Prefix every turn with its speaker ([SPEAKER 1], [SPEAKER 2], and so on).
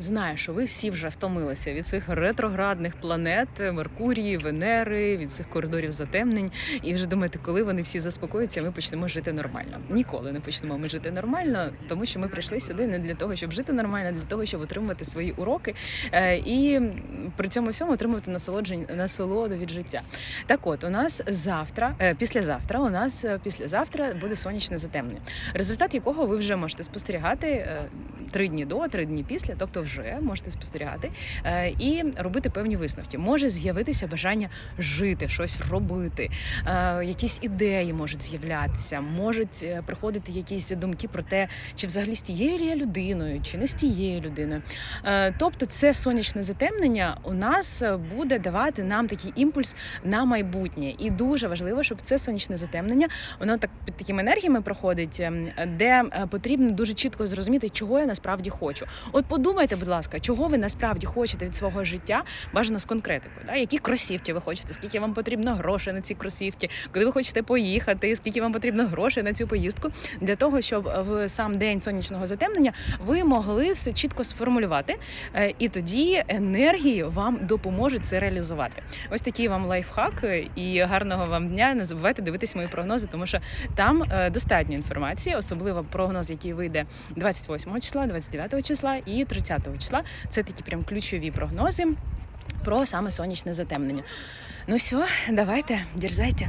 [SPEAKER 1] Знаю, що ви всі вже втомилися від цих ретроградних планет Меркурії, Венери, від цих коридорів затемнень, і вже думаєте, коли вони всі заспокояться, ми почнемо жити нормально. Ніколи не почнемо ми жити нормально, тому що ми прийшли сюди не для того, щоб жити нормально, а для того, щоб отримувати свої уроки е, і при цьому всьому отримувати насолоджень насолоду від життя. Так, от у нас завтра, е, післязавтра, у нас е, післязавтра буде сонячне затемнення, результат якого ви вже можете спостерігати три дні до, три дні після, тобто вже можете спостерігати е, і робити певні висновки. Може з'явитися бажання жити, щось робити, е, якісь ідеї можуть з'являтися, можуть е, приходити якісь думки про те, чи взагалі з тією я людиною, чи не з тією людиною. Тобто, це сонячне затемнення у нас буде давати нам такий імпульс на майбутнє, і дуже важливо, щоб це сонячне затемнення воно так під такими енергіями проходить, ем, де потрібно дуже чітко зрозуміти, чого я насправді хочу. От подумайте, будь ласка, чого ви насправді хочете від свого життя, бажано з конкретикою, да? які кросівки ви хочете, скільки вам потрібно грошей на ці кросівки, куди ви хочете поїхати, скільки вам потрібно грошей на цю поїздку, для того, щоб в сам день сонячного затемнення ви могли все чітко сформулювати, е, і тоді енергії вам допоможуть це реалізувати. Ось такий вам лайфхак е, і гарного вам дня. Не забувайте дивитись мої прогнози, тому що там е, достатньо інформації, особливо прогноз, який вийде 28 числа, 29 числа і 30 числа. Це такі прям ключові прогнози про саме сонячне затемнення. Ну все, давайте, дерзайте.